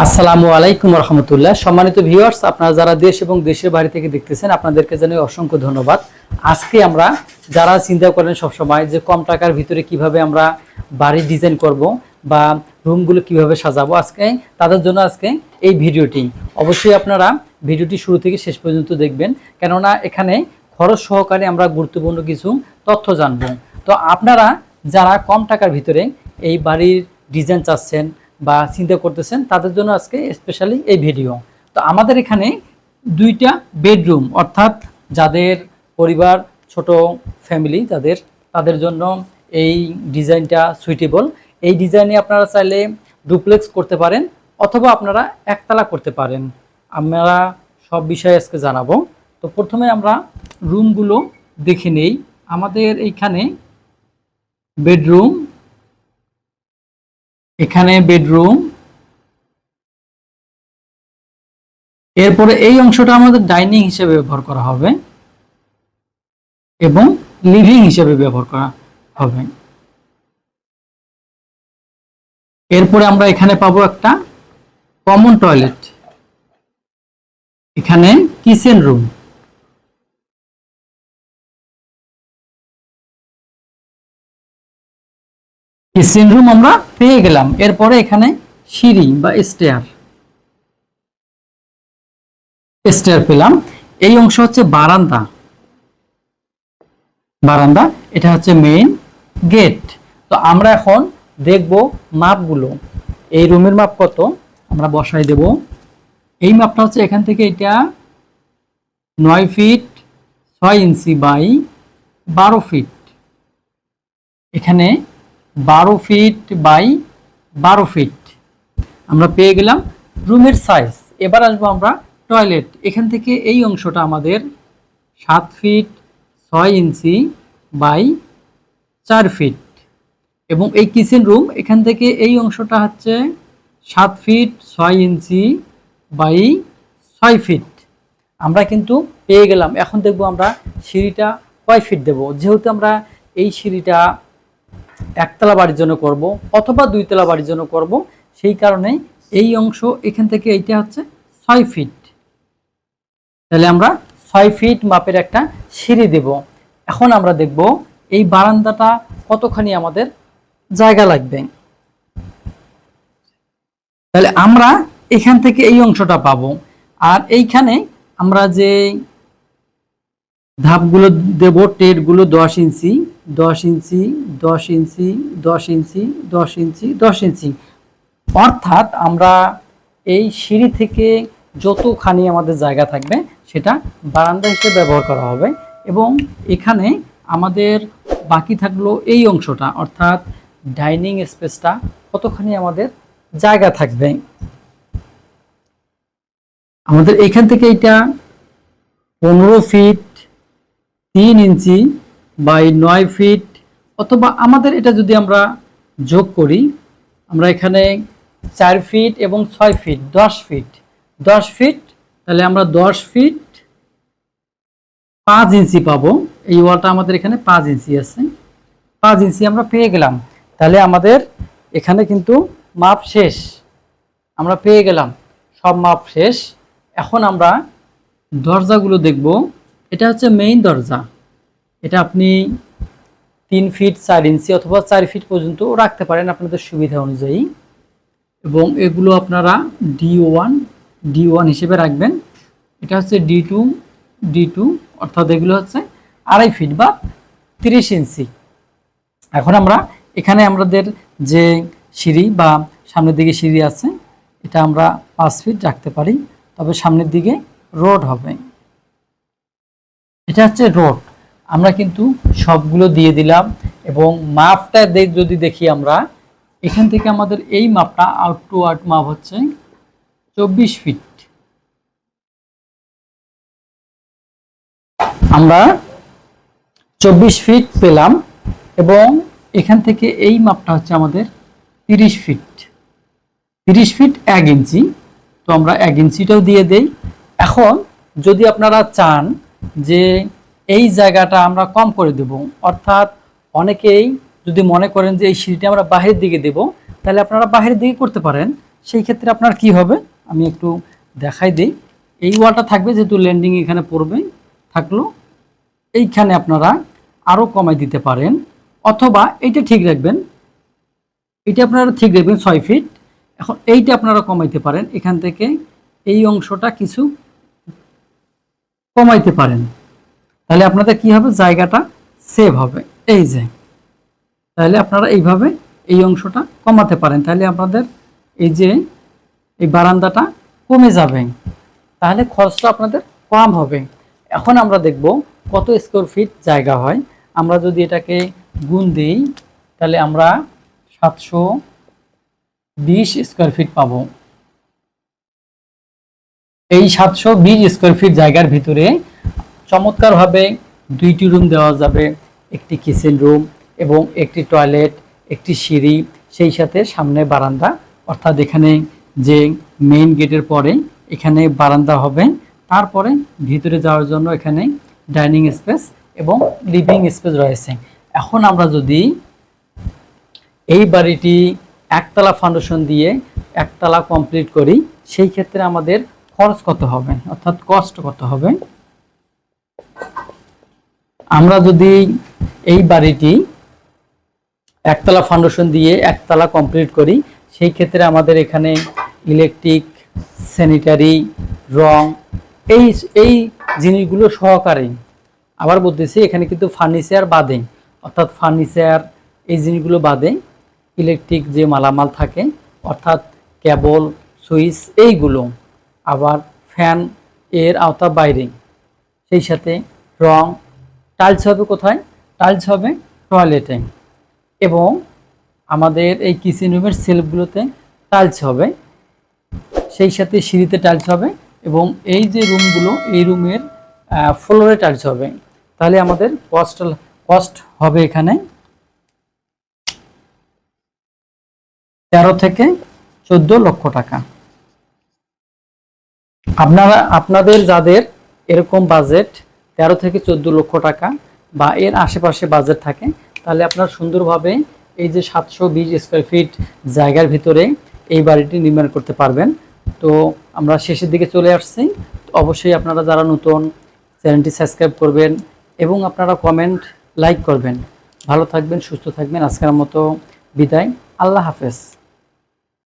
আসসালামু আলাইকুম রহমতুল্লাহ। সম্মানিত ভিউয়ার্স আপনারা যারা দেশ এবং দেশের বাইরে থেকে দেখতেছেন, আপনাদেরকে জানাই অসংখ্য ধন্যবাদ। আজকে আমরা যারা চিন্তা করেন সবসময় যে কম টাকার ভিতরে কীভাবে আমরা বাড়ি ডিজাইন করব বা রুমগুলো কীভাবে সাজাবো, আজকে তাদের জন্য আজকে এই ভিডিওটি। অবশ্যই আপনারা ভিডিওটি শুরু থেকে শেষ পর্যন্ত দেখবেন, কেননা এখানে খরচ সহকারে আমরা গুরুত্বপূর্ণ কিছু তথ্য জানব। তো আপনারা যারা কম টাকার ভিতরে এই বাড়ির ডিজাইন চাচ্ছেন বা চিন্তা করতেছেন, তাদের জন্য আজকে স্পেশালি এই ভিডিও তো আমাদের এখানে দুইটা বেডরুম অর্থাৎ যাদের পরিবার, ছোট ফ্যামিলি তাদের তাদের জন্য এই ডিজাইনটা সুইটেবল এই ডিজাইনে আপনারা চাইলে ডুপ্লেক্স করতে পারেন, অথবা আপনারা একতলা করতে পারেন। আমরা সব বিষয়ে আজকে জানাব। তো প্রথমে আমরা রুমগুলো দেখে নেই। আমাদের এইখানে বেডরুম এখানে বেডরুম এরপরে এই অংশটা আমাদের ডাইনিং হিসেবে ব্যবহার করা হবে এবং লিভিং হিসেবে ব্যবহার করা হবে। এরপরে আমরা এখানে পাবো একটা কমন টয়লেট এখানে কিচেন রুম কিচেন রুম আমরা পেয়ে গেলাম। এরপরে এখানে সিঁড়ি বা স্টেয়ার স্টেয়ার পেলাম। এই অংশ হচ্ছে বারান্দা। বারান্দা, এটা হচ্ছে মেইন গেট তো আমরা এখন দেখব মাপগুলো। এই রুমের মাপ কত? আমরা বসাই দেব। এই মাপটা হচ্ছে এখান থেকে এটা নয় ফিট ছয় ইঞ্চি বাই বারো ফিট এখানে বারো ফিট বাই বারো ফিট আমরা পেয়ে গেলাম রুমের সাইজ এবার আসব আমরা টয়লেট এখান থেকে এই অংশটা আমাদের সাত ফিট ছয় ইঞ্চি বাই চার ফিট এবং এই কিচেন রুম এখান থেকে এই অংশটা হচ্ছে সাত ফিট ছয় ইঞ্চি বাই ছয় ফিট আমরা কিন্তু পেয়ে গেলাম। এখন দেখব আমরা সিঁড়িটা কয় ফিট দেব? যেহেতু আমরা এই সিঁড়িটা একতলা বাড়ির জন্য করব অথবা দুইতলা বাড়ির জন্য করব, সেই কারণে এই অংশ এখান থেকে এইটা হচ্ছে ছয় ফিট তাহলে আমরা ছয় ফিট মাপের একটা সিঁড়ি দেব। এখন আমরা দেখব এই বারান্দাটা কতখানি আমাদের জায়গা লাগবে। তাহলে আমরা এখান থেকে এই অংশটা পাবো। আর এইখানে আমরা যে ধাপগুলো দেব টেটগুলো দশ ইঞ্চি দশ ইঞ্চি দশ ইঞ্চি দশ ইঞ্চি দশ ইঞ্চি দশ ইঞ্চি। অর্থাৎ আমরা এই সিঁড়ি থেকে যতখানি আমাদের জায়গা থাকবে সেটা বারান্দা হিসেবে ব্যবহার করা হবে এবং এখানে আমাদের বাকি থাকল এই অংশটা, অর্থাৎ ডাইনিং স্পেসটা কতখানি আমাদের জায়গা থাকবে। আমাদের এখান থেকে এটা পনেরো ফিট তিন ইঞ্চি বাই নয় ফিট, অথবা আমাদের এটা যদি আমরা যোগ করি, আমরা এখানে চার ফিট এবং ছয় ফিট, দশ ফিট। দশ ফিট, তাহলে আমরা দশ ফিট পাঁচ ইঞ্চি পাবো। এই ওয়ালটা আমাদের এখানে পাঁচ ইঞ্চি আছে। পাঁচ ইঞ্চি আমরা পেয়ে গেলাম। তাহলে আমাদের এখানে কিন্তু মাপ শেষ। আমরা পেয়ে গেলাম। সব মাপ শেষ। এখন আমরা দরজাগুলো দেখব। এটা হচ্ছে মেইন দরজা। এটা আপনি তিন ফিট চার ইঞ্চি অথবা চার ফিট পর্যন্ত রাখতে পারেন আপনাদের সুবিধা অনুযায়ী। এবং এগুলো আপনারা ডি ওয়ান ডি ওয়ান হিসেবে রাখবেন। এটা হচ্ছে ডি টু ডি টু অর্থাৎ এগুলো হচ্ছে আড়াই ফিট বা তিরিশ ইঞ্চি এখন আমরা এখানে আমাদের যে সিঁড়ি বা সামনের দিকে সিঁড়ি আছে, এটা আমরা পাঁচ ফিট রাখতে পারি, তবে সামনের দিকে রোড হবে। এটা হচ্ছে রোড। আমরা কিন্তু সবগুলো দিয়ে দিলাম এবং মাপটা যদি দেখি আমরা, এখান থেকে আমাদের এই মাপটা আউট টু আউট মাপ হচ্ছে চব্বিশ ফিট আমরা চব্বিশ ফিট পেলাম এবং এখান থেকে এই মাপটা হচ্ছে আমাদের তিরিশ ফিট তিরিশ ফিট এক ইঞ্চি, তো আমরা এক ইঞ্চিটাও দিয়ে দেই। এখন যদি আপনারা চান যে এই জায়গাটা আমরা কম করে দেব। অর্থাৎ অনেকেই যদি মনে করেন যে এই সিঁড়িটা আমরা বাহিরের দিকে দেব, তাহলে আপনারা বাহিরের দিকে করতে পারেন। সেই ক্ষেত্রে আপনার কি হবে? আমি একটু দেখাই দিই। এই ওয়ালটা থাকবে, যেহেতু ল্যান্ডিং এখানে পড়বে, থাকল। এইখানে আপনারা আরও কমাই দিতে পারেন। অথবা এইটা ঠিক রাখবেন। এটা আপনারা ঠিক রাখবেন ছয় ফিট। এখন এইটা আপনারা কমাইতে পারেন। এখান থেকে এই অংশটা কিছু কমাইতে পারেন। তাহলে আপনাদের কি হবে? জায়গাটা সেভ হবে। এই যে, তাহলে আপনারা এইভাবে এই অংশটা কমাতে পারেন। তাহলে আপনাদের এই যে, এই বারান্দাটা কমে যাবে। তাহলে খরচটা আপনাদের কম হবে। এখন আমরা দেখব কত স্কোয়ার ফিট জায়গা হয়। আমরা যদি এটাকে গুণ দিই, তাহলে আমরা সাতশো বিশ স্কোয়ার ফিট পাবো। এই সাতশো বিশ স্কোয়ার ফিট জায়গার ভিতরে চমৎকারভাবে দুইটি রুম দেওয়া যাবে, একটি কিচেন রুম এবং একটি টয়লেট একটি সিঁড়ি, সেই সাথে সামনে বারান্দা। অর্থাৎ এখানে যে মেইন গেটের পরে এখানে বারান্দা হবে। তারপরে ভিতরে যাওয়ার জন্য এখানে ডাইনিং স্পেস এবং লিভিং স্পেস রয়েছে। এখন আমরা যদি এই বাড়িটি একতলা ফাউন্ডেশন দিয়ে একতলা কমপ্লিট করি, সেই ক্ষেত্রে আমাদের খরচ কত হবে? অর্থাৎ কষ্ট কত হবে? আমরা যদি এই বাড়িটি একতলা ফাউন্ডেশন দিয়ে একতলা কমপ্লিট করি, সেই ক্ষেত্রে আমাদের এখানে ইলেকট্রিক স্যানিটারি রং, এই এই জিনিসগুলো সহকারে। আবার বলতেছি, এখানে কিন্তু ফার্নিচার বাদে। অর্থাৎ ফার্নিচার এই জিনিসগুলো বাদে। ইলেকট্রিক যে মালামাল থাকে, অর্থাৎ কেবল সুইচ এইগুলো। আবার ফ্যান এর আওতা বাইরে। সেই সাথে রং টাইলস হবে কোথায়? টাইলস হবে টয়লেটে এবং আমাদের এই কিচেন রুমের সেলফগুলোতে টাইলস হবে। সেই সাথে সিঁড়িতে টাইলস হবে এবং এই যে রুমগুলো এই রুমের ফ্লোরে টাইলস হবে। তাহলে আমাদের কস্ট কস্ট হবে এখানে তেরো থেকে চোদ্দ লক্ষ টাকা। আপনারা, আপনাদের যাদের এরকম বাজেট তেরো থেকে চোদ্দ লক্ষ টাকা বা এর আশেপাশে বাজেট থাকে, তাহলে আপনারা সুন্দরভাবে এই যে সাতশো বিশ স্কোয়ার ফিট জায়গার ভিতরে এই বাড়িটি নির্মাণ করতে পারবেন। তো আমরা শেষের দিকে চলে আসছি। অবশ্যই আপনারা যারা নতুন, চ্যানেলটি সাবস্ক্রাইব করবেন এবং আপনারা কমেন্ট লাইক করবেন। ভালো থাকবেন, সুস্থ থাকবেন। আজকের মতো বিদায়। আল্লাহ হাফেজ।